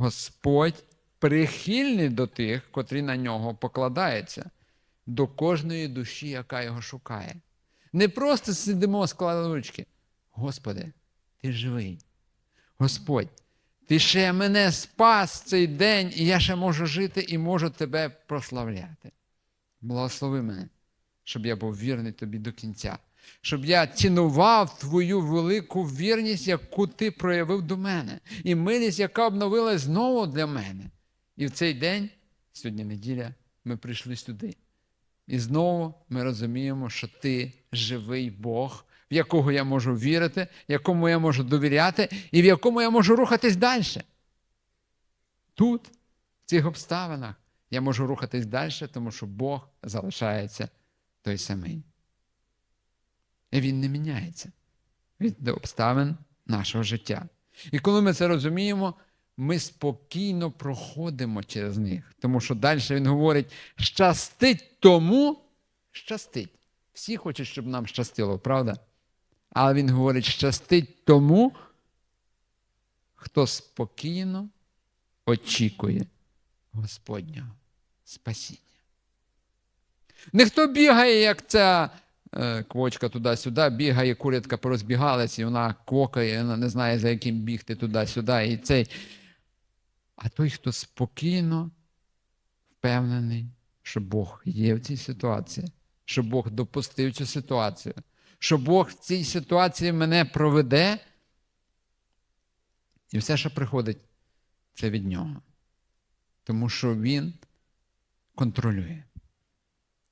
Господь прихильний до тих, котрі на нього покладаються, до кожної душі, яка його шукає. Не просто сидимо, склали ручки. Господи, ти живий. Господь, ти ще мене спас цей день, і я ще можу жити і можу тебе прославляти. Благослови мене, щоб я був вірний тобі до кінця, щоб я цінував твою велику вірність, яку ти проявив до мене, і милість, яка обновилась знову для мене. І в цей день, сьогодні неділя, ми прийшли сюди. І знову ми розуміємо, що ти живий Бог, в якого я можу вірити, якому я можу довіряти, і в якому я можу рухатись далі. Тут, в цих обставинах, я можу рухатись далі, тому що Бог залишається той самий. Він не міняється від обставин нашого життя. І коли ми це розуміємо, ми спокійно проходимо через них. Тому що далі він говорить: щастить тому, щастить. Всі хочуть, щоб нам щастило, правда? Але він говорить, щастить тому, хто спокійно очікує Господнього спасіння. Ніхто бігає, як ця квочка туди-сюди, бігає, курятка порозбігалась, і вона квокає, вона не знає, за яким бігти туди-сюди. І цей. А той, хто спокійно впевнений, що Бог є в цій ситуації, що Бог допустив цю ситуацію, що Бог в цій ситуації мене проведе, і все, що приходить, це від нього. Тому що Він контролює.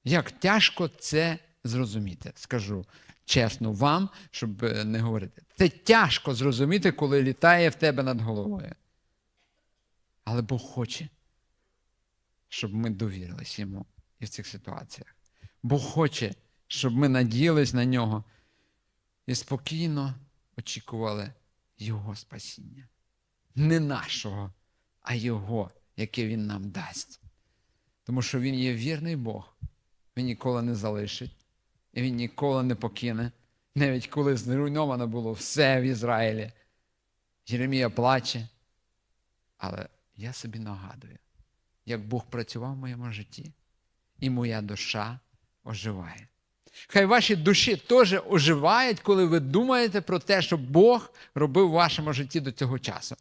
Як тяжко це зрозуміти, скажу чесно вам, щоб е, не говорити. Це тяжко зрозуміти, коли літає в тебе над головою. Але Бог хоче, щоб ми довірились йому і в цих ситуаціях. Бог хоче, щоб ми надіялись на нього і спокійно очікували Його спасіння. Не нашого, а Його, яке Він нам дасть. Тому що Він є вірний Бог. Він ніколи не залишить, і Він ніколи не покине, навіть коли зруйновано було все в Ізраїлі. Єремія плаче. Але я собі нагадую, як Бог працював в моєму житті, і моя душа оживає. Хай ваші душі теж оживають, коли ви думаєте про те, що Бог робив в вашому житті до цього часу.